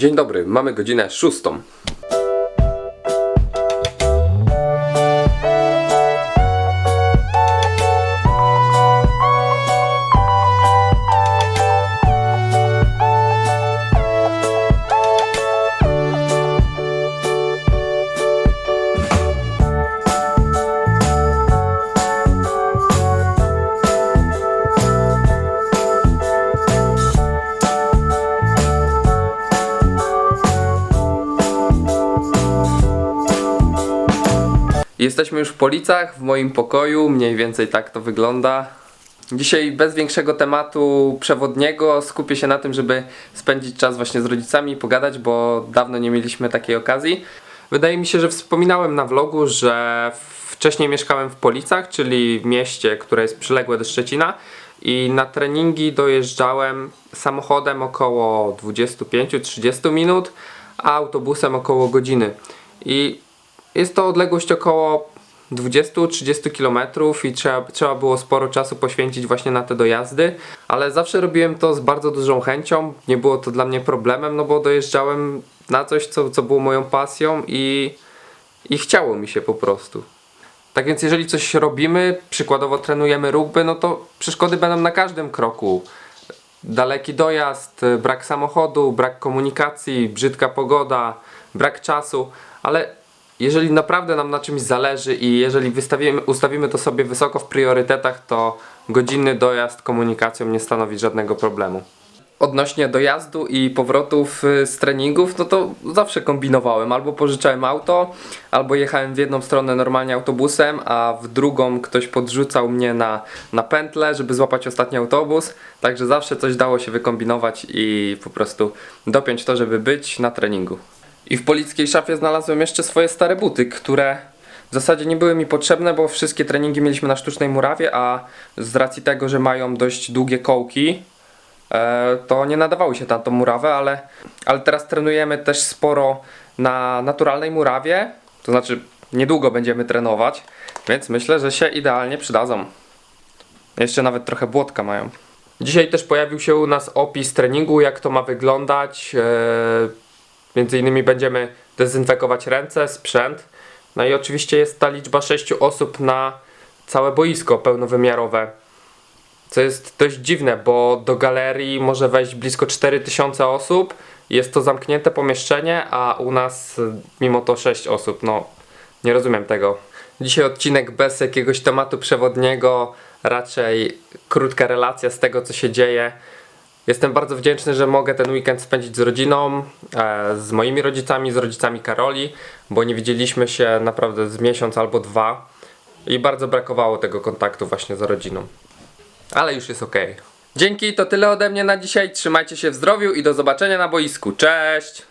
Dzień dobry, mamy godzinę szóstą. Jesteśmy już w Policach, w moim pokoju, mniej więcej tak to wygląda. Dzisiaj bez większego tematu przewodniego skupię się na tym, żeby spędzić czas właśnie z rodzicami, pogadać, bo dawno nie mieliśmy takiej okazji. Wydaje mi się, że wspominałem na vlogu, że wcześniej mieszkałem w Policach, czyli w mieście, które jest przyległe do Szczecina i na treningi dojeżdżałem samochodem około 25-30 minut, a autobusem około godziny. I jest to odległość około 20-30 km i trzeba, trzeba było sporo czasu poświęcić właśnie na te dojazdy, ale zawsze robiłem to z bardzo dużą chęcią. Nie było to dla mnie problemem, no bo dojeżdżałem na coś, co, co było moją pasją i, i chciało mi się po prostu. Tak więc jeżeli coś robimy, przykładowo trenujemy rugby, no to przeszkody będą na każdym kroku. Daleki dojazd, brak samochodu, brak komunikacji, brzydka pogoda, brak czasu, ale jeżeli naprawdę nam na czymś zależy i jeżeli wystawimy, ustawimy to sobie wysoko w priorytetach, to godzinny dojazd komunikacją nie stanowi żadnego problemu. Odnośnie dojazdu i powrotów y, z treningów, no to zawsze kombinowałem. Albo pożyczałem auto, albo jechałem w jedną stronę normalnie autobusem, a w drugą ktoś podrzucał mnie na, na pętlę, żeby złapać ostatni autobus. Także zawsze coś dało się wykombinować i po prostu dopiąć to, żeby być na treningu. I w polickiej szafie znalazłem jeszcze swoje stare buty, które w zasadzie nie były mi potrzebne, bo wszystkie treningi mieliśmy na sztucznej murawie, a z racji tego, że mają dość długie kołki, e, to nie nadawały się na tą murawę, ale, ale teraz trenujemy też sporo na naturalnej murawie, to znaczy niedługo będziemy trenować, więc myślę, że się idealnie przydadzą. Jeszcze nawet trochę błotka mają. Dzisiaj też pojawił się u nas opis treningu, jak to ma wyglądać. E, Między innymi będziemy dezynfekować ręce, sprzęt. No i oczywiście jest ta liczba 6 osób na całe boisko pełnowymiarowe. Co jest dość dziwne, bo do galerii może wejść blisko 4000 osób. Jest to zamknięte pomieszczenie, a u nas y, mimo to 6 osób. No, nie rozumiem tego. Dzisiaj odcinek bez jakiegoś tematu przewodniego, raczej krótka relacja z tego, co się dzieje. Jestem bardzo wdzięczny, że mogę ten weekend spędzić z rodziną, e, z moimi rodzicami, z rodzicami Karoli, bo nie widzieliśmy się naprawdę z miesiąc albo dwa i bardzo brakowało tego kontaktu właśnie z rodziną. Ale już jest ok. Dzięki, to tyle ode mnie na dzisiaj. Trzymajcie się w zdrowiu i do zobaczenia na boisku. Cześć!